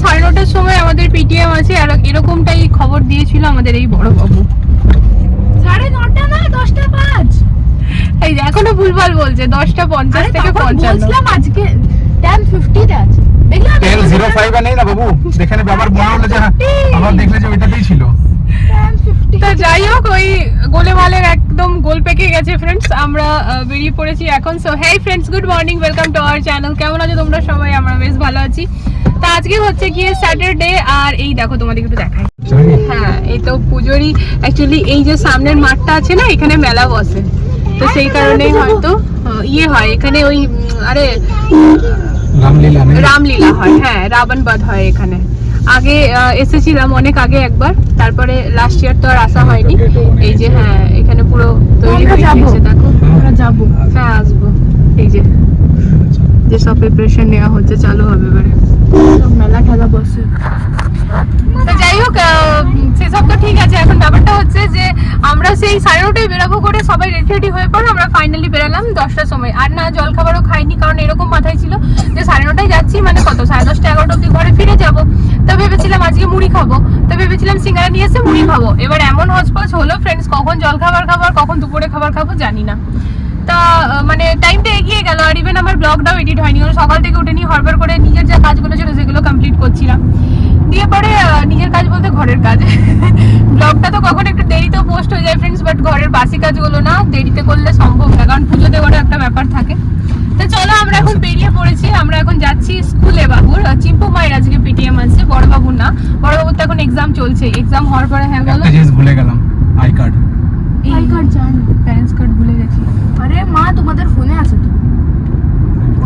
সাড়ে নটার সময় আমাদের পিটিএম আছে আর এরকমটাই খবর দিয়েছিল আমাদের এই বড় বাবু। সাড়ে নটা না দশটা পাঁচ? এই যে এখনও ভুলভাল বলছে দশটা পঞ্চাশ থেকে বলছিলাম আজকে টেন ফিফটিতে আছে। দেখলাম জিরো ফাইভ নেই না বাবু? যেখানে আবার মনে হলো যে হ্যাঁ, দেখলে যে ওইটাতেই ছিল। ফিফটি তো যাই হোক ওই গোলেমালের একদম গোল পেকে গেছে ফ্রেন্ডস আমরা বেরিয়ে পড়েছি এখন। So hey friends good morning welcome to our channel কেমন আছো তোমরা সবাই? আমরা বেশ ভালো আছি। তা আজকে হচ্ছে গিয়ে স্যাটারডে আর এই দেখো তোমাদের একটু দেখাই। হ্যাঁ এই তো পুজোরই অ্যাকচুয়ালি এই যে সামনের মাঠটা আছে না এখানে মেলা বসে তো সেই কারণেই হয়তো ইয়ে হয় এখানে ওই আরে রামলীলা হয় হ্যাঁ রাবণ বধ হয় এখানে। আগে আহ, এসেছিলাম অনেক আগে একবার তারপরে লাস্ট ইয়ার তো আর আসা হয়নি। এই যে হ্যাঁ এখানে পুরো তৈরি হয়ে গেছে দেখো। আমরা যাব। হ্যাঁ আসব। এই যে যে সব প্রিপারেশন নেওয়া হচ্ছে চালু হবে এবারে। তো যাই হোক সেসব তো ঠিক আছে। এখন ব্যাপারটা হচ্ছে যে আমরা সেই সাড়ে নটায় বেরোবো করে সবাই রেডি রেডি হয়ে পড়ো আমরা ফাইনালি বেরোলাম দশটার সময়। আর না, জল খাবারও খাইনি, কারণ এরকম মাথায় ছিল যে সাড়ে নটায় যাচ্ছি মানে কত? সাড়ে দশটা, এগারোটা অব্দি ঘরে ফিরে যাব। তো ভেবেছিলাম আজকে মুড়ি খাব। তো ভেবেছিলাম সিঙ্গারা নিয়ে এসে মুড়ি খাব। এবার এমন হজপজ হলো ফ্রেন্ডস কখন জল খাবার খাব আর কখন দুপুরে খাবার খাব জানি না। তা মানে টাইমটা এগিয়ে গেল আর ইভেন আমার ব্লগটাও এডিট হয়নি। কারণ সকাল থেকে উঠে নিয়ে হরবার করে নিজের যা কাজগুলো ছিল সেগুলো কমপ্লিট করছিলাম। দিয়ে পরে নিজের কাজ বলতে ঘরের কাজ। ব্লগটা তো কখন একটু দেরিতেও পোস্ট হয়ে যায় ফ্রেন্ডস বাট ঘরের বাসি কাজগুলো না, দেরিতে করলে সম্ভব না, কারণ পুজো দেওয়ারও একটা ব্যাপার থাকে। তো চলো, আমরা এখন বেরিয়ে পড়েছি। আমরা এখন যাচ্ছি স্কুলে, বাবুর। চিম্পু মায়ের আজকে পিটিএম আছে বড় বাবুর না। বড় বাবুর তো এখন এক্সাম চলছে এক্সাম হওয়ার পরে হ্যাঁ বলো ভুলে গেলাম আই কার্ড আই কার্ড জানি প্যারেন্টস কার্ড ভুলে গেছি। আরে মা তোমাদের ফোনে আছে তো।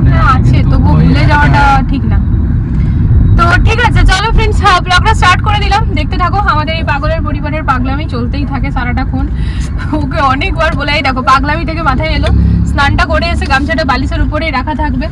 হ্যাঁ, আছে তবু ভুলে যাওয়াটা ঠিক না। তো ঠিক আছে চলো ফ্রেন্ডস ব্লগটা স্টার্ট করে দিলাম। দেখতে থাকো আমাদের এই পাগলের পরিবারের পাগলামি চলতেই থাকে সারাটাক্ষণ ওকে অনেকবার বলে এই দেখো পাগলামি থেকে মাথায় এলো। স্নানটা করে এসে গামছাটা বালিশের উপরেই রাখা থাকবে।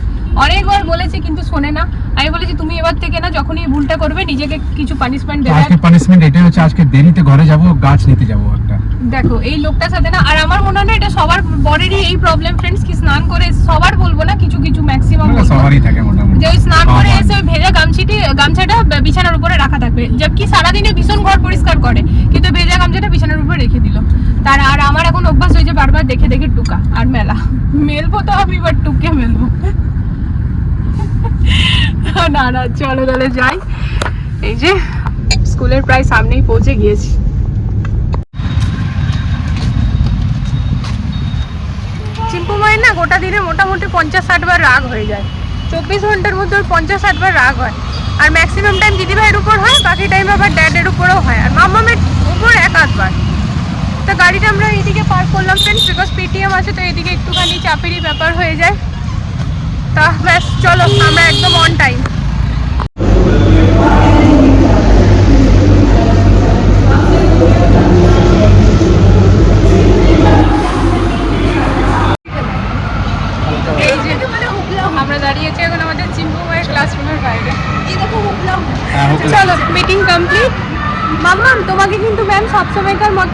অনেকবার বলেছি কিন্তু শোনে না। আমি বলেছি তুমি এবার থেকে না যখনই ভুলটা করবে নিজেকে কিছু পানিশমেন্ট দেবে। আজকে পানিশমেন্ট এটাই হচ্ছে আজকে দেরিতে ঘরে যাব গাছ নিতে যাব একটা। দেখো এই লোকটার সাথে না আর আমার মনে হয় এটা সবার বরেরই এই প্রবলেম ফ্রেন্ডস কি স্নান করে সবার বলব না কিছু কিছু ম্যাক্সিমাম সবারই থাকে মোটামুটি। যে ওই স্নান করে এসে ওই ভেজা গামছিটি গামছাটা বিছানার উপরে রাখা থাকবে। জবকি সারাদিনে ভীষণ ঘর পরিষ্কার করে কিন্তু ভেজা গামছাটা বিছানার উপরে রেখে দিল। তার আর আমার এখন অভ্যাস হয়েছে বারবার দেখে দেখে টুকা আর মেলা। মেলবো তো আমি বাট টুকে মেলবো। না না চলো তাহলে যাই। এই যে স্কুলের প্রায় সামনেই পৌঁছে গিয়েছি। চিম্পু না, গোটা দিনে মোটামুটি পঞ্চাশ ষাট বার রাগ হয়ে যায়। চব্বিশ ঘণ্টার মধ্যে ওর পঞ্চাশ ষাট বার রাগ হয়। আর ম্যাক্সিমাম টাইম দিদিভাইয়ের উপর হয়, বাকি টাইম আবার ড্যাডের উপরেও হয়। আর মামামের উপর এক আধবার তো গাড়িটা আমরা এইদিকে পার্ক করলাম ফ্রেন্ডস বিকজ পেটিএম আছে, তো এদিকে একটুখানি চাপেরই ব্যাপার হয়ে যায়। তা ব্যাস, চলো, আমরা একদম অন টাইম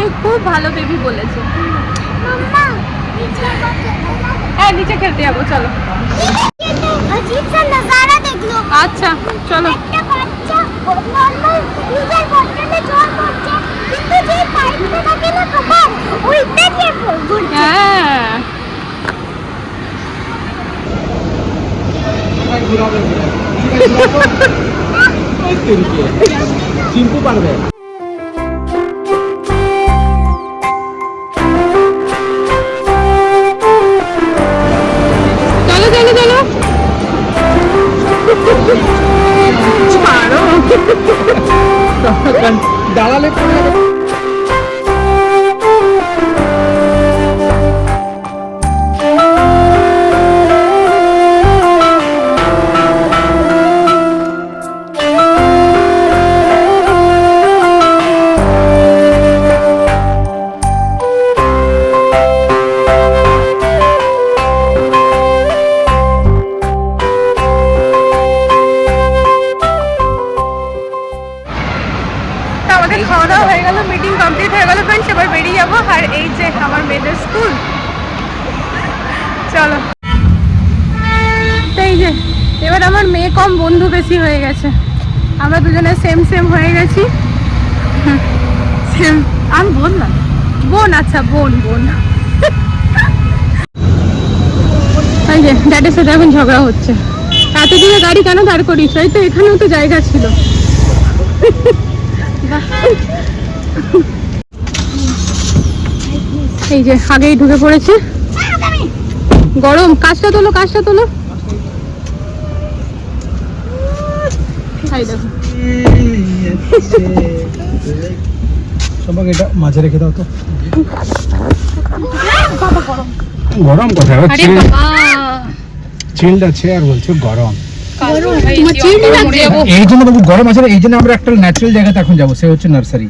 আমাকে খুব ভালো বেবি বলেছে। হ্যাঁ নিচে খেলতে যাব চলো। আচ্ছা চলো। হ্যাঁ। চিম্পু পারবে? আমার মেয়ে কম বন্ধু বেশি হয়ে গেছে। আমরা দুজনে সেম সেম হয়ে গেছি। সেম আমি না। বোন আচ্ছা বোন বোন। যে ড্যাডের সাথে এখন ঝগড়া হচ্ছে। এত দূরে গাড়ি কেন দাঁড় করিস? এই তো এখানেও তো জায়গা ছিল। এই যে, আগেই ঢুকে পড়েছে। গরম, কাজটা তোলো কাজটা তোলো। এই এটা মাঝে রেখে দাও তো। গরম। কোথায়? আরে চিল্ড আছে আর বলছো গরম। এই জন্য বাবু গরম আছে এই জন্য আমরা একটা ন্যাচারাল জায়গাতে এখন যাব সে হচ্ছে নার্সারি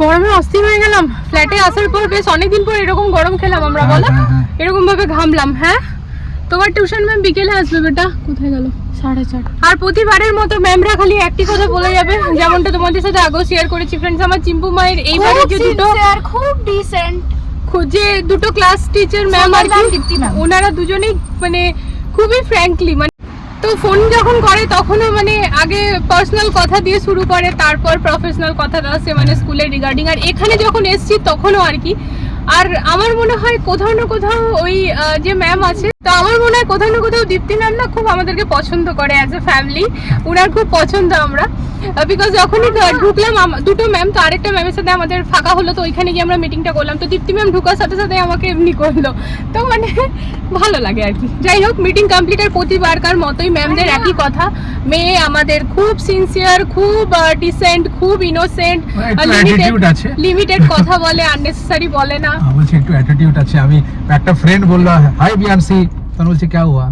গরমে অস্থির হয়ে গেলাম। ফ্ল্যাটে আসার পর বেশ অনেকদিন পর এরকম গরম খেলাম আমরা বলো? হ্যাঁ, হ্যাঁ। এরকম ভাবে ঘামলাম হ্যাঁ? তোমার টিউশন ম্যাম বিকেলে আসবে বেটা। কোথায় গেল? আর প্রতিবারের মতো ম্যামরা খালি একটি কথা বলে যাবে যেমনটা তোমাদের সাথে আগেও শেয়ার করেছি ফ্রেন্ডস আমার চিম্পু মায়ের এইবারে যে দুটো খুব ডিসেন্ট যে দুটো ক্লাস টিচার ম্যাম আর কি। ওনারা দুজনেই মানে খুবই ফ্র্যাঙ্কলি মানে তো ফোন যখন করে তখনও মানে আগে পার্সোনাল কথা দিয়ে শুরু করে তারপর প্রফেশনাল কথা আসে মানে স্কুলের রিগার্ডিং আর এখানে যখন এসছি তখনও আর কি। আর আমার মনে হয় কোথাও না কোথাও ওই যে ম্যাম আছে তো আমার মনে হয় কোথাও না কোথাও দীপ্তি ম্যাম না খুব আমাদেরকে পছন্দ করে অ্যাজ এ ফ্যামিলি উনার খুব পছন্দ আমরা। বিকজ যখনই ঢুকলাম দুটো ম্যাম তো আরেকটা ম্যামের সাথে আমাদের ফাঁকা হলো তো ওইখানে গিয়ে আমরা মিটিংটা করলাম। তো দীপ্তি ম্যাম ঢুকার সাথে সাথে আমাকে এমনি করল। তো মানে ভালো লাগে আর কি। যাই হোক মিটিং কমপ্লিটের প্রতিবারকার মতোই ম্যামদের একই কথা। মেয়ে আমাদের খুব সিনসিয়ার খুব ডিসেন্ট খুব ইনোসেন্ট। লিমিটেড কথা বলে আননেসেসারি বলে না। বলছি একটু অ্যাটিটিউড আছে আমি একটা ফ্রেন্ড বলল হাই বিয়ানসি তখন বলছি কে হুয়া?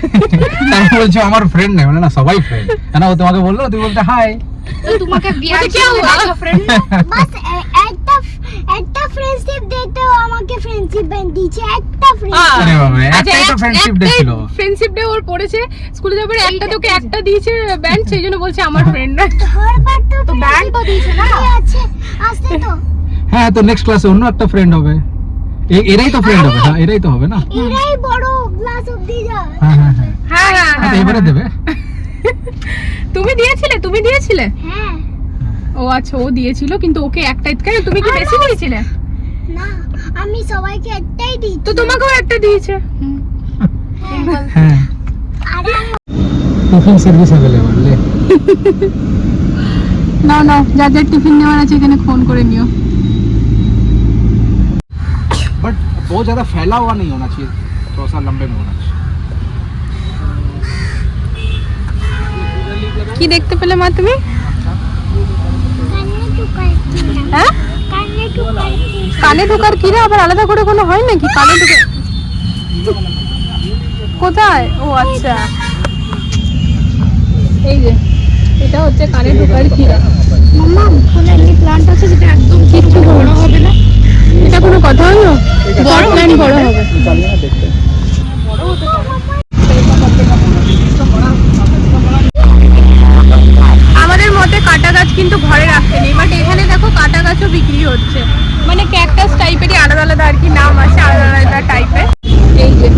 আমি বলছি আমার ফ্রেন্ড নেই। মানে না সবাই ফ্রেন্ড না ও তোমাকে বলল? তুমি বলতে হাই তো তোমাকে বিয়ার কি হুয়া? ফ্রেন্ড বাস একটা একটা ফ্রেন্ডশিপ দিতেও আমাকে ফ্রেন্ডশিপ ব্যান্ড দিয়েছে একটা ফ্রেন্ডশিপ আরে বাবা, একটাই তো friendship day ছিল। ফ্রেন্ডশিপ ডে ওর পড়েছে স্কুলে যাবার একটা তোকে একটা দিয়েছে ব্যান্ড সেই জন্য বলছে আমার ফ্রেন্ড ধরবার তো তো ব্যান্ড তো দিয়েছে না? আছে আসতে তো। হ্যাঁ তো নেক্সট ক্লাসে অন্য একটা ফ্রেন্ড হবে। এরাই তো ফ্রেন্ড হবে হ্যাঁ এরাই তো হবে না? এরাই বড় ক্লাস অবধি যায়। হ্যাঁ হ্যাঁ হ্যাঁ। হ্যাঁ হ্যাঁ হ্যাঁ, হ্যাঁ এবারে দেবে? তুমি দিয়েছিলে তুমি দিয়েছিলে? হ্যাঁ। ও আচ্ছা ও দিয়েছিল কিন্তু ওকে একটাই কেন তুমি কি বেশি দিয়েছিলে? না আমি সবাইকে একটাই দিই। তো তোমাকেও একটা দিয়েছে। হ্যাঁ। টিফিন সার্ভিস অ্যাভেলেবল না না যাদের টিফিন নেওয়ার আছে এখানে ফোন করে নিও। बहुत ज्यादा फैला हुआ नहीं होना चाहिए थोड़ा सा लंबे में होना चाहिए কি দেখতে পেলে মা তুমি কান্নে টুকাই হ্যাঁ কান্নে টুকাই কানে ঢোকার কি রে আবার আলাদা করে কোনো হয় নাকি কানে ঢুকে কোথায় ও আচ্ছা এই যে এটা হচ্ছে কানে ঢোকার খিরা মাম্মা ওখানে এমনি প্ল্যান্ট আছে যেটা একদম কিচ্ছু বড় হবে না এটা কোনো কথা হলো? বড় প্ল্যান বড় হবে। আমাদের মতে কাটা গাছ কিন্তু ঘরে রাখতে নেই বাট এখানে দেখো কাটা গাছও বিক্রি হচ্ছে। মানে ক্যাকটাস টাইপেরই আলাদা আলাদা আর কি নাম আছে আলাদা আলাদা টাইপের এই যে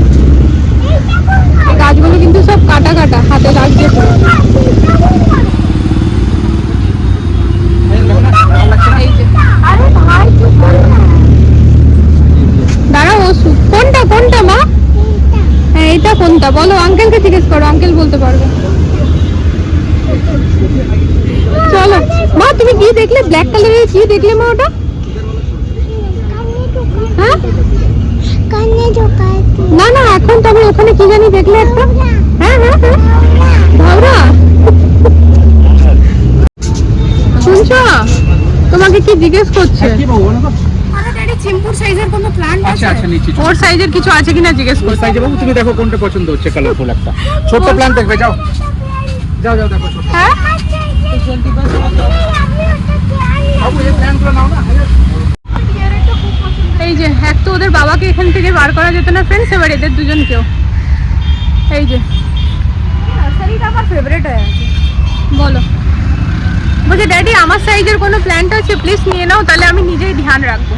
গাছগুলো কিন্তু সব কাটা কাটা হাতে লাগছে পুরো। এই যে আরে ভাই চুপ কর না দাঁড়াও ও সু- কোনটা কোনটা মা হ্যাঁ এটা কোনটা বলো আঙ্কেলকে জিজ্ঞেস করো আঙ্কেল বলতে পারবে। চলো। মা, তুমি কি দেখলে? ব্ল্যাক কালারের কি দেখলে মা ওটা? হ্যাঁ? না না, এখন তো আমি ওখানে কি জানি দেখলে একটা। হ্যাঁ হ্যাঁ হ্যাঁ। তোমাকে কি জিজ্ঞেস করছে? চিম্পুর সাইজের কোনো প্ল্যান্ট আচ্ছা আচ্ছা নিচ্ছি ওর সাইজের কিছু আছে কিনা জিজ্ঞেস ওই সাইজে বাবু তুমি দেখো কোনটা পছন্দ হচ্ছে কালারফুল একটা। ছোট্ট প্ল্যান দেখবে যাও। যাও যাও দেখো ছোট্ট। হ্যাঁ? বাবু এই প্ল্যানগুলো নাও না। এই যে এক তো ওদের বাবাকে এখান থেকে বার করা যেত না ফ্রেন্ডস এবার এদের দুজনকেও। এই যে। নার্সারিটা আমার ফেভারিট হয়ে আছে। বলো। বলছে ড্যাডি আমার সাইজের কোনো প্ল্যান্ট আছে? প্লিজ নিয়ে নাও তাহলে আমি নিজেই ধ্যান রাখব।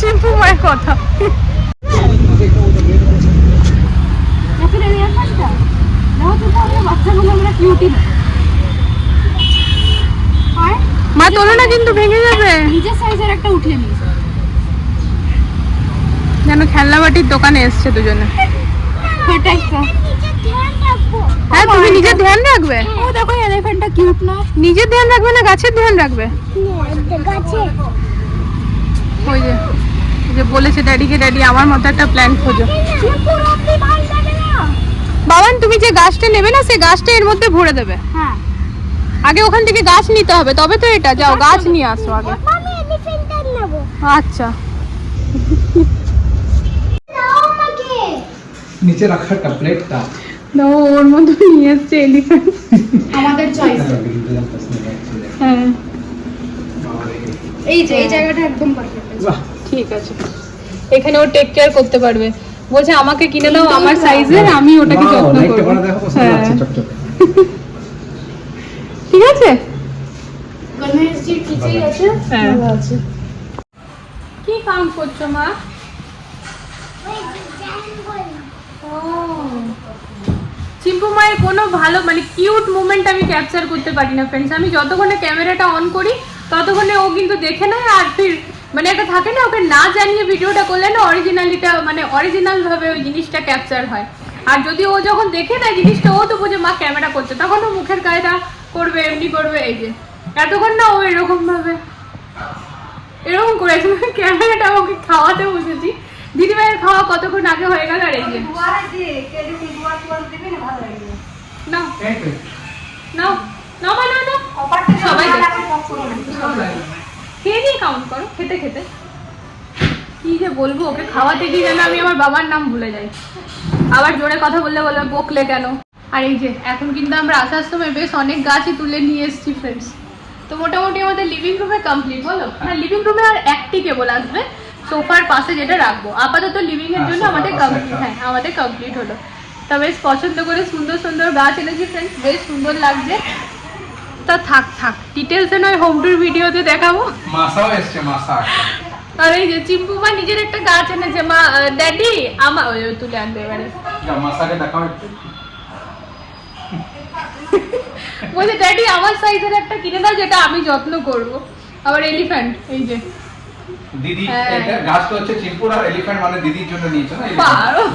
চিম্পু মায়ের কথা। মা তোলো না কিন্তু ভেঙে যাবে। নিজের সাইজের একটা উঠিয়ে নিয়েছে যেন খেলনা বাটির দোকানে এসছে দুজনে। হ্যাঁ তুমি নিজের ধ্যান রাখবে? ও দেখো এলিফ্যান্টটা কিউট না। নিজের ধ্যান রাখবে না গাছের ধ্যান রাখবে? গাছে। ওই যে। যে বলেছে ড্যাডিকে ড্যাডি আমার মতো একটা প্ল্যান খোঁজো। বাবান তুমি যে গাছটা নেবে না সেই গাছটা এর মধ্যে ভরে দেবে। হ্যাঁ। আগে ওখান থেকে গাছ নিতে হবে তবে তো এটা যাও গাছ নিয়ে আসো আগে। আমি এলিফ্যান্টার নেব। আচ্ছা। নিচে রাখা একটা না ওর মধ্যে নিয়ে এসছে এলিফ্যান্ট আমাদের চয়েস হ্যাঁ এই যে এই জায়গাটা একদম পারফেক্ট বাহ। ঠিক আছে। এখানে ও টেক কেয়ার করতে পারবে। বলছে আমাকে কিনে দাও আমার সাইজের আমি ওটাকে যত্ন করব। হ্যাঁ। ঠিক আছে? গণেশজির কিছুই আছে? হ্যাঁ। ভালো আছে। কি কাম করছ মা? চিম্পু মায়ের কোনো ভালো মানে কিউট মুমেন্ট আমি ক্যাপচার করতে পারি না ফ্রেন্ডস আমি যতক্ষণে ক্যামেরাটা অন করি ততক্ষণে ও কিন্তু দেখে নেয় আর ফির মানে একটা থাকে না ওকে না জানিয়ে ভিডিওটা করলে না অরিজিনালিটা মানে অরিজিনাল ভাবে ওই জিনিসটা ক্যাপচার হয়। আর যদি ও যখন দেখে না জিনিসটা ও তো বোঝে মা ক্যামেরা করছে। তখন ও মুখের কায়দা করবে এমনি করবে এই যে। এতক্ষণ না ও এরকম ভাবে এরকম করেছে। ক্যামেরাটা ওকে খাওয়াতে বসেছি। দিদিভাইয়ের খাওয়া কতক্ষণ আগে হয়ে গেল আর এই যে। না। না। নাও নাও সবাই দেখো। খেয়ে দিয়ে কাউন্ট করো খেতে খেতে। কি যে বলব ওকে খাওয়াতে গিয়ে যেন আমি আমার বাবার নাম ভুলে যাই। আবার জোরে কথা বললে বলবে বকলে কেন? আর এই যে এখন কিন্তু আমরা আসার সময় বেশ অনেক গাছই তুলে নিয়ে এসেছি ফ্রেন্ডস তো মোটামুটি আমাদের লিভিং রুমে কমপ্লিট বলো? হ্যাঁ লিভিং রুমে আর একটি কেবল আসবে সোফার পাশে যেটা রাখব। আপাতত লিভিং এর জন্য আমাদের কমপ্লিট হ্যাঁ আমাদের কমপ্লিট হলো। তা বেশ পছন্দ করে সুন্দর সুন্দর গাছ এনেছি ফ্রেন্ডস বেশ সুন্দর লাগছে। তা থাক থাক। ডিটেলসে নয় হোম টুর ভিডিওতে দেখাবো। মাসাও এসছে মাসা। আর এই যে চিম্পু মা নিজের একটা গাছ এনেছে মা ড্যাডি আমার ওই তুলে আনতে এবারে। মাসাকে দেখাও একটু বলছে ড্যাডি আমার সাইজের একটা কিনে দাও যেটা আমি যত্ন করব। আবার এলিফ্যান্ট এই যে। দিদি। এটা গাছটা হচ্ছে চিম্পুর আর এলিফ্যান্ট মানে দিদির জন্য নিয়েছো না পারো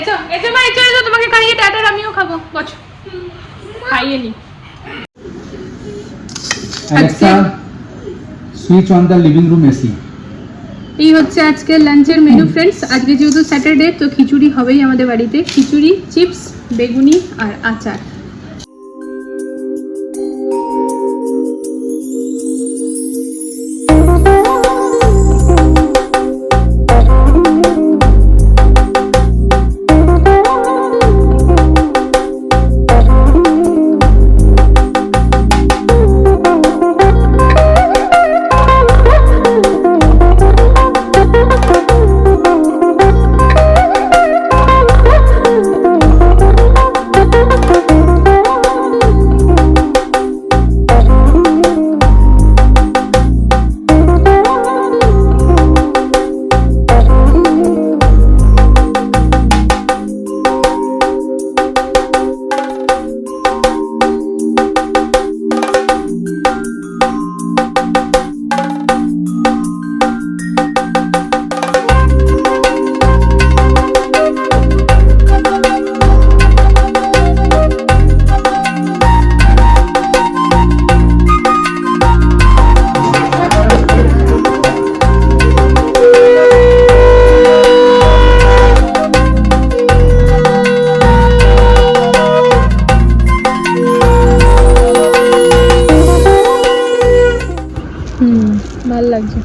এছো এসো মা এসো এসো তোমাকে খাইয়ে টাটার আমিও খাব। বছো খাইয়ে নি। Alexa switch on the living room AC এই হচ্ছে আজকে লাঞ্চের মেনু ফ্রেন্ডস আজকে যেহেতু স্যাটারডে তো খিচুড়ি হবেই আমাদের বাড়িতে। খিচুড়ি চিপস বেগুনি আর আচার।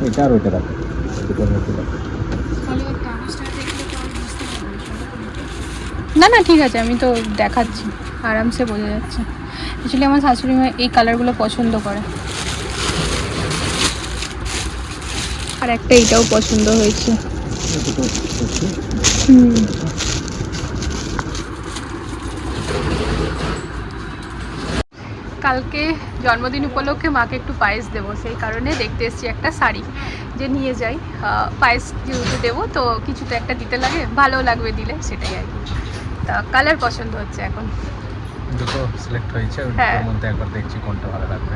এটা আর ওইটা রাখো। না না ঠিক আছে আমি তো দেখাচ্ছি। আরামসে বোঝা যাচ্ছে। অ্যাকচুয়ালি আমার শাশুড়ি মা এই কালারগুলো পছন্দ করে। আর একটা এইটাও পছন্দ হয়েছে। হুম। কালকে জন্মদিন উপলক্ষে মাকে একটু পায়েস দেবো সেই কারণে দেখতে এসছি একটা শাড়ি যে নিয়ে যাই। পায়েস যেহেতু দেবো তো কিছু তো একটা দিতে লাগে ভালো লাগবে দিলে সেটাই আর কি। তা কালার পছন্দ হচ্ছে এখন। দুটো সিলেক্ট হয়েছে ওই হ্যাঁ। মধ্যে একবার দেখছি কোনটা ভালো লাগবে।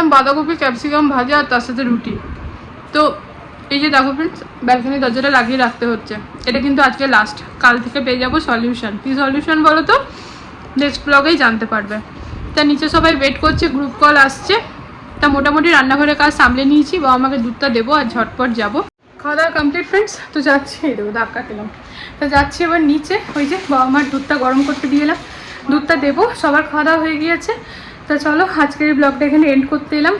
করলাম বাঁধাকপি, ক্যাপসিকাম ভাজা আর তার সাথে রুটি। তো এই যে দেখো ফ্রেন্ডস ব্যালকনি দরজাটা লাগিয়ে রাখতে হচ্ছে। এটা কিন্তু আজকে লাস্ট কাল থেকে পেয়ে যাব সলিউশন কী সলিউশন বলো তো? নেক্সট ব্লগেই জানতে পারবে। তা নিচে সবাই ওয়েট করছে গ্রুপ কল আসছে। তা মোটামুটি রান্নাঘরের কাজ সামলে নিয়েছি বা আমাকে দুধটা দেবো আর ঝটপট যাব। খাওয়া দাওয়া কমপ্লিট ফ্রেন্ডস তো যাচ্ছি, এই দেবো ধাক্কা খেলাম। তো যাচ্ছি এবার নিচে, ওই যে বাবা মার দুধটা গরম করতে দিয়ে এলাম। দুধটা দেবো, সবার খাওয়া দাওয়া হয়ে গিয়েছে। তো চলো, আজকের এই ব্লগটা এখানে এন্ড করতে এলাম।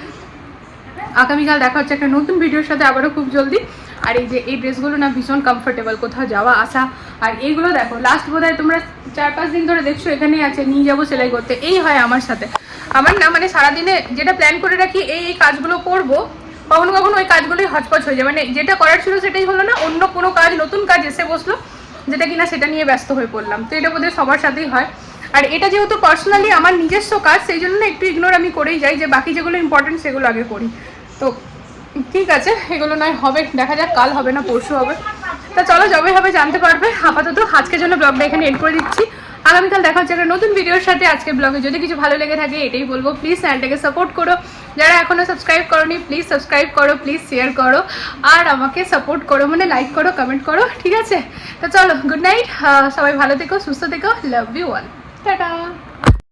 আগামীকাল দেখা হচ্ছে একটা নতুন ভিডিওর সাথে, আবারও খুব জলদি। আর এই যে, এই ড্রেসগুলো না ভীষণ কমফোর্টেবল কোথাও যাওয়া, আসা। আর এইগুলো দেখো লাস্ট বোধহয় তোমরা চার পাঁচ দিন ধরে দেখছ, এখানেই আছে, নিয়ে যাব সেলাই করতে। এই হয় আমার সাথে। আমার না মানে সারাদিনে যেটা প্ল্যান করে রাখি, এই এই কাজগুলো করব, কখনো কখনো ওই কাজগুলোই হচপচ হয়ে যায়। মানে যেটা করার ছিল সেটাই হলো না, অন্য কোনো কাজ, নতুন কাজ এসে বসল, যেটা কিনা সেটা নিয়ে ব্যস্ত হয়ে পড়লাম। তো এটা বোধহয় সবার সাথেই হয়। আর এটা যেহেতু পার্সোনালি আমার নিজস্ব কাজ, সেই জন্য একটু ইগনোর আমি করেই যাই যে বাকি যেগুলো ইম্পর্টেন্ট সেগুলো আগে করি। তো ঠিক আছে, এগুলো নয়, হবে, দেখা যাক, কাল হবে না, পরশু হবে। তা চলো, যবে হবে জানতে পারবে। আপাতত আজকের জন্য ব্লগটা এখানে এড করে দিচ্ছি। আগামীকাল দেখা হচ্ছে একটা নতুন ভিডিওর সাথে। আজকে ব্লগে যদি কিছু ভালো লেগে থাকে, এটাই বলব। প্লিজ চ্যানেলটাকে সাপোর্ট করো। যারা এখনও সাবস্ক্রাইব করোনি প্লিজ সাবস্ক্রাইব করো প্লিজ শেয়ার করো। আর আমাকে সাপোর্ট করো মানে লাইক করো কমেন্ট করো, ঠিক আছে? তো চলো গুড নাইট সবাই ভালো থেকো, সুস্থ থেকো। Love you all tata